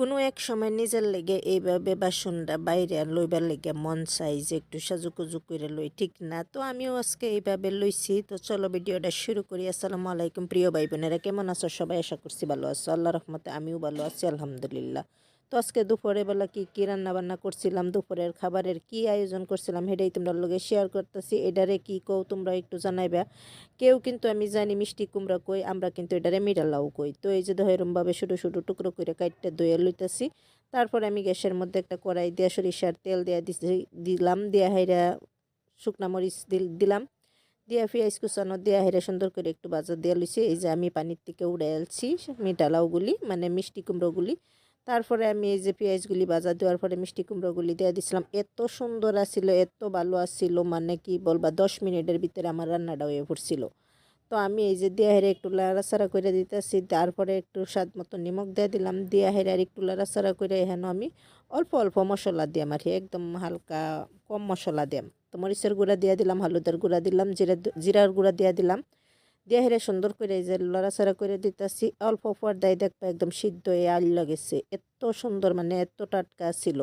কোনো এক সময় নিজের লেগে এইভাবে বাসনটা বাইরে লইবার লেগে মন চাই যে একটু সাজুকুজু করে লই, ঠিক না? তো আমিও আজকে এইভাবে লইছি। তো চলো ভিডিওটা শুরু করি। আসসালামু আলাইকুম প্রিয় ভাই বোনেরা কেমন আছো? সবাই আশা করছি ভালো আছো। আল্লাহ রহমতে আমিও ভালো আছি, আলহামদুলিল্লাহ। তো আজকে দুপুরে বেলা কি, কী রান্না বান্না করছিলাম? দুপুরের খাবারের কি আয়োজন করছিলাম সেটাই তোমরা লগে শেয়ার করতেছি। এটারে কি কও তোমরা একটু জানাইবা। কেউ কিন্তু আমি জানি মিষ্টি কুমড়া কই, আমরা কিন্তু এটারে মিরালাও কই। তো এই যে ধর এরমভাবে ছোটো ছোটো টুকরো করে কাটতে দইয়ে লইতেছি। তারপর আমি গ্যাসের মধ্যে একটা কড়াই দিয়ে সরিষার তেল দেওয়া দিলাম। দিয়া হাইরা শুকনা মরিচ দিলাম। দিয়া পেঁয়াজ কুচানো দেওয়া হেরে সুন্দর করে একটু বাজার দেওয়া লইছি। এই যে আমি পানির থেকে উড়ে আলছি মিঠালাওগুলি মানে মিষ্টি কুমড়োগুলি তারপরে আমি এই যে পেঁয়াজগুলি বাজা দেওয়ার পরে মিষ্টি কুমড়োগুলি দিয়ে দিছিলাম। এত সুন্দর আসছিল এত ভালো আসছিল মানে কি বলবা, দশ মিনিটের ভিতরে আমার রান্নাটা হয়ে পড়ছিল তো আমি এই যে দিয়া হেরে একটু লাড়াচাড়া করে দিতেছি, তারপরে একটু স্বাদ মতো নিমখ দিয়ে দিলাম। দিয়া হেরে আর একটু লাড়াচাড়া করে এখানে আমি অল্প অল্প মশলা দিয়ে আর একদম হালকা কম মশলা দিয়াম। তো মরিচের গুঁড়া দিয়ে দিলাম, হলুদের গুঁড়া দিলাম, জিরা, জিরার গুঁড়া দিয়ে দিলাম। দিয়ে হেরে সুন্দর করে যে লড়াচড়া করে দিতেছি, অল্প পর্দায় দেখব একদম সিদ্ধ হয়ে আল গেছে। এত সুন্দর মানে এত টাটকা ছিল।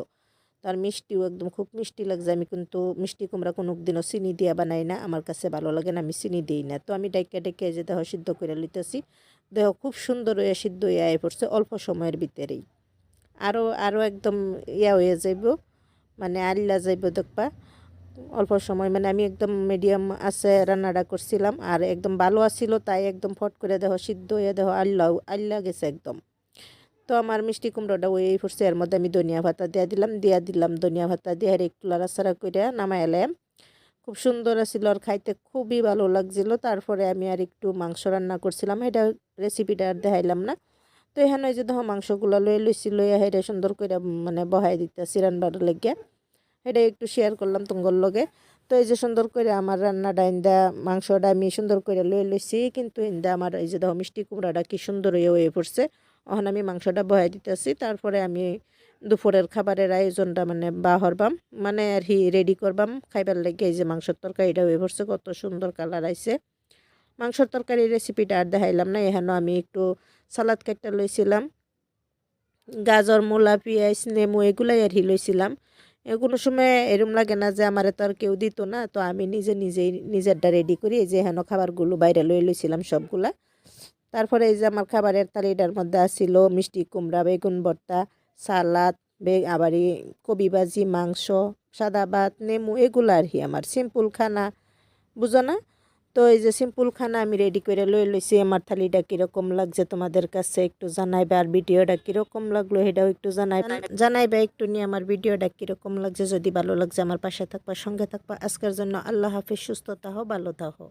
তার মিষ্টিও একদম খুব মিষ্টি লাগছে। আমি কিন্তু মিষ্টি কুমড়া কোনো দিনও চিনি দিয়া বানাই না। আমার কাছে ভালো লাগে না, আমি চিনি দিই না। তো আমি ডাইকা ডেকে যে দেহ সিদ্ধ করে লিতেছি দেহ খুব সুন্দর হয়ে সিদ্ধ হয়ে আয় পড়ছে অল্প সময়ের ভিতরেই। আরও আরও একদম ইয়া হয়ে যাইব মানে আল্লা যাইব দেখবা। অল্প সময় মানে আমি একদম মিডিয়াম আছে, রান্নাটা করছিলাম আর একদম ভালো আসছিল তাই একদম ফট করে দেহ সিদ্ধ হয়ে দেহ আল্লাহ আল্লাহ গেছে একদম। তো আমার মিষ্টি কুমড়োটা ওই ফুটছে এর মধ্যে আমি ধনিয়া ভাতা দিয়ে দিলাম, দিয়া দিলাম ধনিয়া ভাতা দিয়ে আর একটু লাড়াচাড়া করে নামাই এলাম খুব সুন্দর আছিল আর খাইতে খুবই ভালো লাগছিল, তারপরে আমি আর একটু মাংস রান্না করছিলাম, এটা রেসিপিটা আর দেখাইলাম না। তো এখানে যে দেখো মাংসগুলো লয়ে লইছি, লইয়া হেঁটে সুন্দর করে মানে বহাই দিতেছি রান্নার লেগে। এটা একটু শেয়ার করলাম তোমার লগে। তো এই যে সুন্দর করে আমার রান্নাটা ইন্দা মাংসটা আমি সুন্দর করে লয়ে লইছি, কিন্তু ইন্দা আমার এই যে দেখো মিষ্টি কুমড়াটা কি সুন্দর হয়ে পড়ছে। ওখানে আমি মাংসটা বহাই দিতেছি, তারপরে আমি দুপুরের খাবারের আয়োজনটা মানে বাহরবাম মানে আর হি রেডি করবাম। খাইবার লেগে এই যে মাংসর তরকারিটা হয়ে পড়ছে, কত সুন্দর কালার আইছে। মাংসর তরকারির রেসিপিটা আর দেখাইলাম না, এখানেও আমি একটু সালাদ কাটটা লইছিলাম। গাজর, মূলা, পেঁয়াজ, নেমু, এগুলাই আর হি লইছিলাম। কোনো সময় এরম লাগে না যে আমার তো আর কেউ দিত না, তো আমি নিজে নিজেই নিজেরটা রেডি করি, এই যে হেন খাবারগুলো বাইরে লয়ে লইছিলাম সবগুলা। তারপরে এই যে আমার খাবারের তালিটার মধ্যে আসছিল মিষ্টি কুমড়া, বেগুন ভর্তা, সালাদ, বে, আবার কবি ভাজি, মাংস, সাদা ভাত, নেমু, এগুলো আর কি আমার। সিম্পল খানা, বুঝো না? তো এই যে সিম্পল খানা আমি রেডি করে লই লইছি আমার থালিটা কীরকম লাগছে তোমাদের কাছে একটু জানাইবে আর ভিডিওটা কীরকম লাগল সেটাও একটু জানাইবে। জানাইবে। একটু নিয়ে আমার ভিডিওটা কীরকম লাগছে যদি ভালো লাগছে আমার পাশে থাকবা সঙ্গে থাকবা। আজকের জন্য আল্লাহ হাফিজ সুস্থ থাকো ভালো থাকো